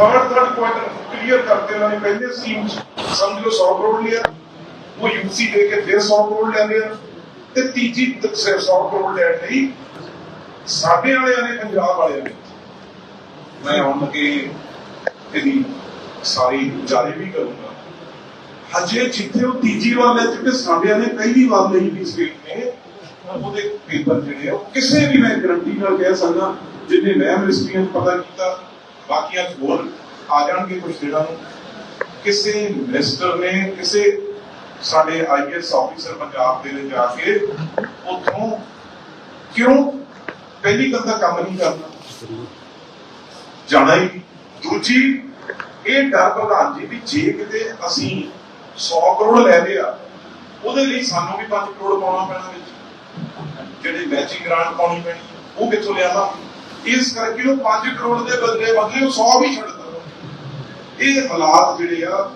Third third quarter clear ਕਰਕੇ ਉਹਨਾਂ ਨੇ ਪਹਿਲੇ ਸਕੀਮ ਸਮਝ ਲਓ 100 ਕਰੋੜ ਲਿਆ। ਉਹ ਯੂਸੀ ਦੇ ਕੇ ਫਿਰ 100 ਕਰੋੜ ਲੈ ਲਿਆ ਤੇ ਤੀਜੀ 100 ਕਰੋੜ ਲੈਣ ਲਈ ਸਾਡੇ ਵਾਲਿਆਂ ਨੇ ਪੰਜਾਬ ਵਾਲਿਆਂ ਨੇ। ਮੈਂ ਹੁਣ ਕਿ ਇਹਦੀ ਸਾਰੀ ਜਾਰੀ ਵੀ ਕਰੂੰਗਾ। ਹਜੇ ਜਿੱਥੇ ਉਹ ਤੀਜੀ ਵਾਰ ਲੈ ਚੁੱਕੇ ਸਾਡਿਆਂ ਨੇ ਪਹਿਲੀ ਵਾਰ ਲਈ ਵੀ ਸਟੇਟ ਨੇ ਉਹਦੇ ਪੇਪਰ ਜਿਹੜੇ ਆ, ਉਹ ਕਿਸੇ ਵੀ ਮੈਂ ਗਰੰਟੀ ਨਾਲ ਕਹਿ ਸਕਦਾ ਜਿੰਨੇ ਮੈਂ ਮਿਨਿਸਟਰੀਆਂ 'ਚ ਪਤਾ ਕੀਤਾ ਬਾਕੀਆਂ 'ਚ ਹੋਰ ਆ ਜਾਣਗੇ ਕੁਝ ਦਿਨਾਂ ਨੂੰ। ਕਿਸੇ ਮਿਨਿਸਟਰ ਨੇ, ਕਿਸੇ ਸਾਡੇ ਆਈਐਸ ਆਫੀਸਰ ਪੰਜਾਬ ਦੇ ਨੇ ਜਾ ਕੇ ਉੱਥੋਂ ਕਿਉਂ ਪਹਿਲੀ ਗੱਲ ਤਾਂ ਕੰਮ ਨਹੀਂ ਕਰਨਾ? ਜਾਣਾ ਹੀ ਦੂਜੀ, ਇਹ ਡਰ ਪ੍ਰਧਾਨ ਜੀ ਵੀ ਜੇ ਕਿਤੇ ਅਸੀਂ 100 ਕਰੋੜ ਲੈ ਲਿਆ ਉਹਦੇ ਲਈ ਸਾਨੂੰ ਵੀ 5 ਕਰੋੜ ਪਾਉਣਾ ਪੈਣਾ ਵਿੱਚ। ਜਿਹੜੇ ਮੈਚਿੰਗ ਗ੍ਰਾਂਟ ਪਾਉਣੀ ਪੈਣੀ, ਉਹ ਕਿੱਥੋਂ ਲਿਆਵਾਂ ਇਸ ਕਰਕੇ ਉਹ 5 ਕਰੋੜ ਦੇ ਬਦਲੇ ਬਦਲੇ ਉਹ 100 ਵੀ ਛੱਡ ਦਿੱਤਾ। ਇਹ ਹਾਲਾਤ ਜਿਹੜੇ ਆ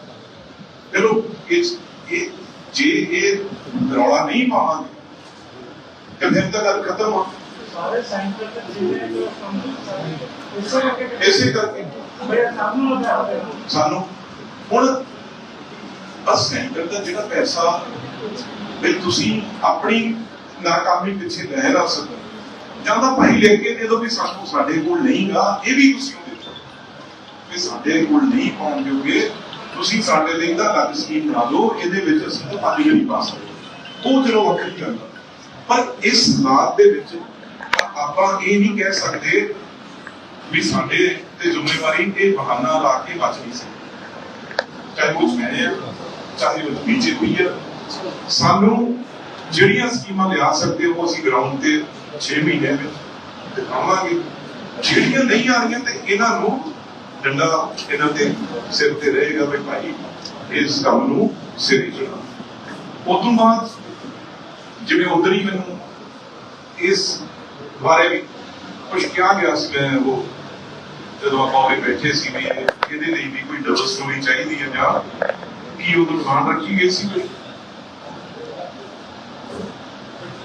ਚਲੋ ਇਸ ਇਹ ਜੇ ਇਹ ਰੌਲਾ ਨਹੀਂ ਪਾਵਾਂਗੇ ਤੇ ਫਿਰ ਤਾਂ ਗੱਲ ਖਤਮ ਆ। ਸਾਰੇ ਸੈਂਟਰ ਤੇ ਜਿਹੜੇ ਜੋ ਕਰਕੇ ਇਸੇ ਕਰਕੇ। ਸਾਨੂੰ ਹੁਣ ਬਸ ਸੈਂਟਰ ਦਾ ਜਿਹੜਾ ਪੈਸਾ ਵੀ ਤੁਸੀਂ ਆਪਣੀ ਨਾਕਾਮੀ ਪਿੱਛੇ ਰਹਿ ਨਾ ਸਕੋ। ਜਾਂ ਤਾਂ ਭਾਈ ਲੈ ਕੇ ਦੇ ਦੋ ਵੀ ਸਾਨੂੰ ਸਾਡੇ ਕੋਲ ਨਹੀਂਗਾ, ਇਹ ਵੀ ਤੁਸੀਂ ਉਹਦੇ ਵੀ ਸਾਡੇ ਕੋਲ ਨਹੀਂ ਪਾਉਣ ਤੁਸੀਂ ਸਾਡੇ ਲਈ ਤਾਂ ਅਲੱਗ ਸਕੀਮ ਬਣਾ ਦਿਓ, ਇਹਦੇ ਵਿੱਚ ਅਸੀਂ ਤਾਂ ਪਾਣੀ ਨਹੀਂ ਪਾ ਸਕਦੇ ਉਹ ਚਲੋ ਵੱਖਰੀ ਗੱਲ ਪਰ ਇਸ ਹਾਲਾਤ ਦੇ ਵਿੱਚ ਆਪਾਂ ਇਹ ਨਹੀਂ ਕਹਿ ਸਕਦੇ ਵੀ ਸਾਡੇ ਤੇ ਜ਼ਿੰਮੇਵਾਰੀ ਇਹ ਬਹਾਨਾ ਲਾ ਕੇ ਬਚ ਨਹੀਂ ਸਕਦੀ। ਚਾਹੇ ਉਹ ਮੈਂ ਚਾਹੇ ਉਹ ਬੀਜੇਪੀ ਆ। ਸਾਨੂੰ ਜਿਹੜੀਆਂ ਸਕੀਮਾਂ ਲਿਆ ਸਕਦੇ ਹੋ ਅਸੀਂ ਗਰਾਊਂਡ ਤੇ 6 ਮਹੀਨੇ ਵਿੱਚ ਦਿਖਾਵਾਂਗੇ। ਜਿਹੜੀਆਂ ਨਹੀਂ ਆ ਰਹੀਆਂ ਤੇ ਇਹਨਾਂ ਨੂੰ ਡੰਡਾ ਇਹਨਾਂ ਦੇ ਸਿਰ ਤੇ ਰਹੇਗਾ ਵੀ ਭਾਈ, ਇਸ ਕੰਮ ਨੂੰ ਸਿਰੇ ਚੜਾ ਉਸ ਤੋਂ ਬਾਅਦ ਜਿਵੇਂ ਉਧਰ ਹੀ ਮੈਨੂੰ ਇਸ ਬਾਰੇ ਵੀ ਕੁਝ ਕਿਹਾ ਗਿਆ ਸੀ, ਮੈਂ ਉਹ ਜਦੋਂ ਆਪਾਂ ਉਹਦੇ ਬੈਠੇ ਸੀ ਵੀ ਇਹਦੇ ਲਈ ਵੀ ਕੋਈ ਡਬਲ ਸਟੋਰੀ ਚਾਹੀਦੀ ਹੈ ਜਾਂ ਕੀ ਉਹ ਦੁਕਾਨ ਰੱਖੀ ਗਈ ਸੀ ਕੋਈ?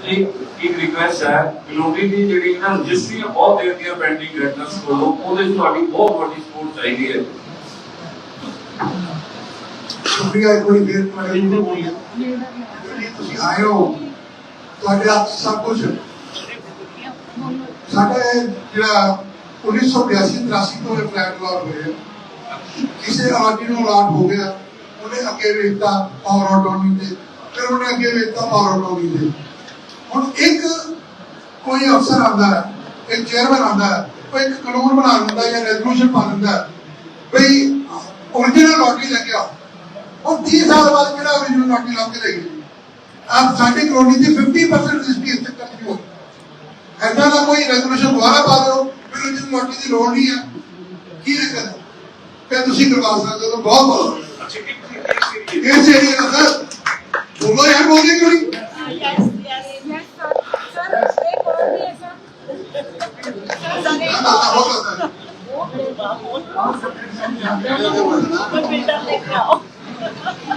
ਇੱਕ ਇੱਕ ਰਿਕੁਐਸਟ ਹੈ ਕਲੋਨੀ ਦੀ ਜਿਹੜੀ ਨਾ ਰਜਿਸਟਰੀਆਂ ਬਹੁਤ ਦੇਰ ਦੀਆਂ ਪੈਂਡਿੰਗ ਗ੍ਰੈਟਨਸ ਕੋਲੋਂ, ਉਹਦੇ 'ਚ ਤੁਹਾਡੀ ਬਹੁਤ ਵੱਡੀ ਸਪੋਰਟ ਚਾਹੀਦੀ ਹੈ। ਸ਼ੁਕਰੀਆ ਇੱਕ ਵਾਰੀ ਫੇਰ ਤੁਹਾਡੇ ਨੂੰ ਜਿਹੜੀ ਤੁਸੀਂ ਆਏ ਹੋ, ਤੁਹਾਡੇ ਹੱਥ ਸਭ ਕੁਝ ਸਾਡੇ ਜਿਹੜਾ 1982 83 ਤੋਂ ਫਲੈਟ ਲਾਟ ਹੋਏ ਕਿਸੇ ਆਦਮੀ ਨੂੰ ਲਾਟ ਹੋ ਗਿਆ, ਉਹਨੇ ਅੱਗੇ ਵੇਚਤਾ ਪਾਵਰ ਆਟੋਮੀ ਤੇ, ਫਿਰ ਉਹਨੇ ਅੱਗੇ ਵੇਚਤਾ ਪਾਵਰ ਆਟੋਮੀ ਤੇ। ਹੁਣ ਇੱਕ ਕੋਈ ਅਫਸਰ ਆਂਦਾ ਹੈ ਇੱਕ ਚੇਅਰਮੈਨ ਆਂਦਾ ਹੈ ਉਹ ਇੱਕ ਕਾਨੂੰਨ ਬਣਾ ਦਿੰਦਾ ਹੈ ਜਾਂ ਰੈਜ਼ੋਲੂਸ਼ਨ ਪਾ ਦਿੰਦਾ ਹੈ ਬਈ origignal ਲੋਟਰੀ ਲੱਗਿਆ ਉਹ 30 ਸਾਲ ਬਾਅਦ ਕਿਹੜਾ origignal ਲੋਟਰੀ ਲੱਗ ਕੇ ਰਹੇਗੀ ਆਪ ਸਾਡੀ ਕਲੋਨੀ ਦੀ 50% ਰਜਿਸਟਰੀ ਇੱਥੇ ਤੱਕ ਨਹੀਂ ਹੋਈ। ਐਦਾਂ ਦਾ ਕੋਈ ਰੈਜ਼ੋਲੂਸ਼ਨ ਦੁਬਾਰਾ ਪਾ ਦਿਓ ਫਿਰ origignal ਲੋਟਰੀ ਦੀ ਲੋੜ ਨਹੀਂ ਹੈ ਕੀ ਹੈ ਫਿਰ ਤੁਸੀਂ ਕਰਵਾ ਸਕਦੇ ਹੋ ਬਹੁਤ ਬਹੁਤ ਇਸ ਏਰੀਆ ਦਾ ਸਰ ਬੋਲੋ ਯਾਰ ਬੋਲਦੇ ਕਿਉਂ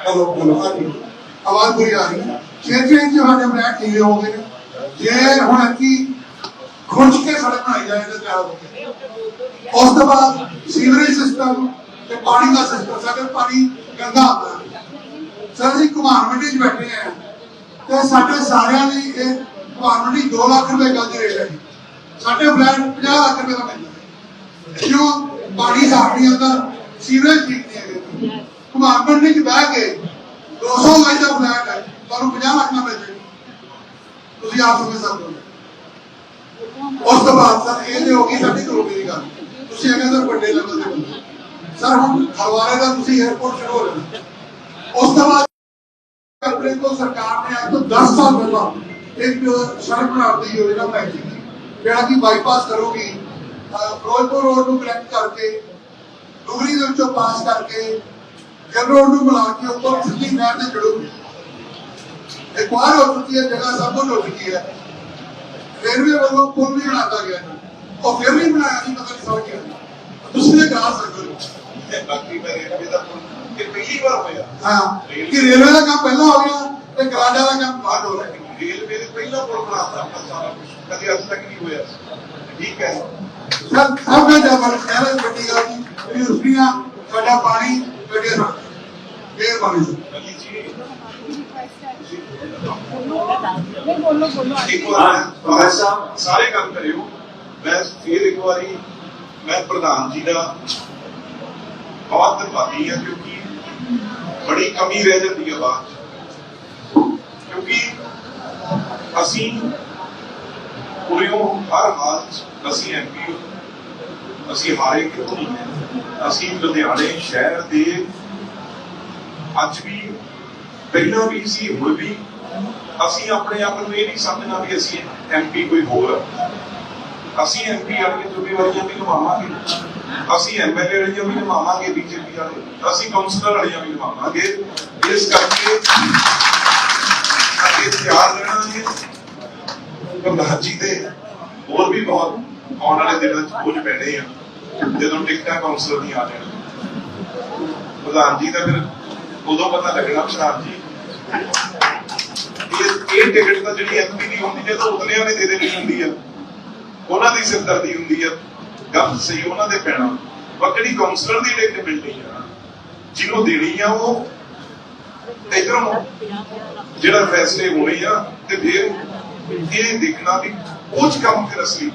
ਹਲੋ ਹਲੋ ਆਵਾਜ਼ ਪੂਰੀ ਆ ਰਹੀ ਹੈ ਛੇ ਸਾਡੇ ਫਲੈਟ ਨੀਚੇ ਹੋ ਗਏ ਨੇ ਜੇ ਹੁਣ ਅੱਕੀ ਖੁਰਚ ਕੇ ਸੜਕ ਬਣਾਈ ਜਾਏ ਤਾਂ ਤਿਆਰ ਹੋ ਗਏ ਉਸ ਤੋਂ ਬਾਅਦ ਸੀਵਰੇਜ ਸਿਸਟਮ ਤੇ ਪਾਣੀ ਦਾ ਸਿਸਟਮ ਸਾਡੇ ਪਾਣੀ ਗੰਦਾ ਆਉਂਦਾ ਸਰ ਅਸੀਂ ਕੁਮਾਰ ਮੰਡੀ 'ਚ ਬੈਠੇ ਆ ਤੇ ਸਾਡੇ ਸਾਰਿਆਂ ਦੀ ਇਹ ਕੁਮਾਰ ਮੰਡੀ 2 ਲੱਖ ਰੁਪਏ ਗੱਜ ਰੇਟ ਹੈ ਸਾਡੇ ਫਲੈਟ 50 ਲੱਖ ਰੁਪਏ ਦਾ ਪੈਂਦਾ ਕਿਉਂ ਪਾਣੀ ਸਾਫ਼ ਨਹੀਂ ਆਉਂਦਾ ਸੀਵਰੇਜ ਠੀਕ ਨਹੀਂ ਹੈਗੇ ਕੁਮਾਰ ਮੰਡੀ ਬਹਿ ਕੇ 200 ਗਜ ਦਾ ਫਲੈਟ ਹੈ ਤੁਹਾਨੂੰ 50 ਲੱਖ ਨਾਲ ਮਿਲ ਤੁਸੀਂ ਆਪ ਸਮਝ ਸਕਦੇ ਹੋ। ਉਸ ਤੋਂ ਬਾਅਦ ਸਰ, ਇਹ ਤੇ ਹੋ ਗਈ ਸਾਡੀ ਕਲੋਨੀ ਦੀ ਗੱਲ। ਤੁਸੀਂ ਅਗਰ ਸਰ ਵੱਡੇ ਲੈਵਲ ਤੇ ਬੰਦੇ ਸਰ, ਹੁਣ ਹਲਵਾਰੇ ਦਾ ਤੁਸੀਂ 에어ਪੋਰਟ ਸ਼ੁਰੂ ਉਸ ਤੋਂ ਬਾਅਦ ਆਪਣੇ ਕੋਲ ਸਰਕਾਰ ਨੇ ਅੱਜ ਤੋਂ 10 ਸਾਲ ਪਹਿਲਾਂ ਇੱਕ ਸੜਕ ਬਣਾਉਣ ਦੀ ਯੋਜਨਾ ਬਣਾਈ ਸੀ। ਜਿਹੜਾ ਕਿ ਬਾਈਪਾਸ ਕਰੂਗੀ ਫਿਰੋਜ਼ਪੁਰ ਰੋਡ ਨੂੰ ਕਨੈਕਟ ਕਰਕੇ ਡੁਗਰੀ ਦੇ ਵਿੱਚੋਂ ਪਾਸ ਕਰਕੇ ਰੋਡ ਨੂੰ ਮਿਲਾ ਕੇ ਉੱਪਰ ਸਿੱਧੀ ਨਹਿਰ ਤੇ ਜੁੜੂਗੀ ਇੱਕ ਵਾਰ ਹੋ ਚੁੱਕੀ ਹੈ ਜਗ੍ਹਾ ਸਭ ਕੁਝ ਹੋ ਚੁੱਕੀ ਹੈ। ਰੇਲਵੇ ਵੱਲੋਂ ਪੁਲ ਵੀ ਬਣਾਤਾ ਗਿਆ। ਉਹ ਫਿਰ ਵੀ ਬਣਾਇਆ ਨਹੀਂ ਪਤਾ ਨਹੀਂ ਸਮਝ ਗਿਆ ਤੁਸੀਂ ਇਹ ਕਰਾ ਸਕਦੇ ਹੋ। ਬਾਕੀ ਮੈਂ ਰੇਲਵੇ ਦਾ ਪੁਲ- ਇਹ ਪਹਿਲੀ ਵਾਰ ਹੋਇਆ। ਹਾਂ ਕਿ ਰੇਲਵੇ ਦਾ ਕੰਮ ਪਹਿਲਾਂ ਹੋ ਗਿਆ ਤੇ ਗਰਾਡਾ ਦਾ ਕੰਮ ਬਾਅਦ ਹੋ ਰਿਹਾ ਰੇਲਵੇ ਨੇ ਪਹਿਲਾ ਪੁਲ ਬਣਾਤਾ ਸਾਰਾ ਕੁਝ ਕਦੇ ਅੱਜ ਤੱਕ ਨਹੀਂ ਹੋਇਆ। ਠੀਕ ਹੈ। ਸਭ ਸਭ ਤੋਂ ਜ਼ਿਆਦਾ ਪਹਿਲੇ ਵੱਡੀ ਗੱਲ ਜੀ ਯੂਨੀਵਰਸਿਟੀਆਂ ਸਾਡਾ ਪਾਣੀ ਪਾਣੀ ਸਾਹਿਬ ਸਾਹਿਬ ਸਾਰੇ ਕੰਮ ਕਰਿਓ। ਮੈਂ ਫਿਰ ਇੱਕ ਵਾਰੀ ਮੈਂ ਪ੍ਰਧਾਨ ਜੀ ਦਾ ਬਹੁਤ ਧੰਨਵਾਦੀ ਹਾਂ ਕਿਉਂਕਿ ਬੜੀ ਕਮੀ ਰਹਿ ਜਾਂਦੀ ਹੈ ਬਾਅਦ ਕਿਉਂਕਿ ਅਸੀਂ ਉਰਿਓਂ ਹਰ ਹਾਲ ਅਸੀਂ ਐਮਪੀ ਅਸੀਂ ਹਾਰੇ ਕਿਤੋਂ ਨਹੀਂ ਅਸੀਂ ਲੁਧਿਆਣੇ ਸ਼ਹਿਰ ਦੇ ਅੱਜ ਵੀ, ਪਹਿਲਾਂ ਵੀ ਸੀ, ਹੁਣ ਵੀ। ਅਸੀਂ ਆਪਣੇ ਆਪ ਨੂੰ ਇਹ ਨਹੀਂ ਸਮਝਣਾ ਵੀ ਅਸੀਂ ਐਮਪੀ ਕੋਈ ਹੋਰ ਅਸੀਂ ਐਮਪੀ ਵਾਲੀਆਂ ਜ਼ਿੰਮੇਵਾਰੀਆਂ ਵੀ ਨਿਭਾਵਾਂਗੇ। ਅਸੀਂ ਐਮਐਲਏ ਵਾਲੀਆਂ ਵੀ ਨਿਭਾਵਾਂਗੇ ਬੀਜੇਪੀ ਵਾਲੇ। ਅਸੀਂ ਕਾਉਂਸਲਰ ਵਾਲੀਆਂ ਵੀ ਨਿਭਾਵਾਂਗੇ। ਇਸ ਕਰਕੇ ਅੱਗੇ ਤਿਆਰ ਰਹਿਣਾ ਹੈ ਪ੍ਰਧਾਨ ਜੀ ਦੇ ਹੋਰ ਵੀ ਬਹੁਤ ਆਉਣ ਵਾਲੇ ਦਿਨਾਂ ਚ ਕੁਝ ਪੈਣੇ ਆ। ਜਦੋਂ ਟਿਕਟਾਂ ਕਾਉਂਸਲਰ ਦੀਆਂ ਆ ਜਾਣ। ਪ੍ਰਧਾਨ ਜੀ ਦਾ ਫਿਰ ਉਦੋਂ ਪਤਾ ਲੱਗਣਾ ਪ੍ਰਧਾਨ ਜੀ। ਇਹ ਇਹ ਟਿਕਟ ਤਾਂ ਜਿਹੜੀ ਐਮਪੀ ਦੀ ਹੁੰਦੀ, ਜਦੋਂ ਉਤਲਿਆਂ ਨੇ ਦੇ ਦੇਣੀ ਹੁੰਦੀ ਆ। ਉਹਨਾਂ ਦੀ ਸਿਰਦਰਦੀ ਹੁੰਦੀ ਆ। ਗੱਲ ਸਹੀ ਉਹਨਾਂ ਦੇ ਪੈਣਾ। ਪਰ ਕਾਉਂਸਲਰ ਦੀ ਟਿਕਟ ਮਿਲਣੀ ਆ, ਜਿਹਨੂੰ ਦੇਣੀ ਆ ਉਹ ਇਧਰੋਂ ਜਿਹੜਾ ਫੈਸਲੇ ਹੋਣੇ ਆ, ਤੇ ਫਿਰ ਇਹ ਦੇਖਣਾ ਵੀ ਉਹ ਕੰਮ ਫਿਰ ਅਸਲੀ।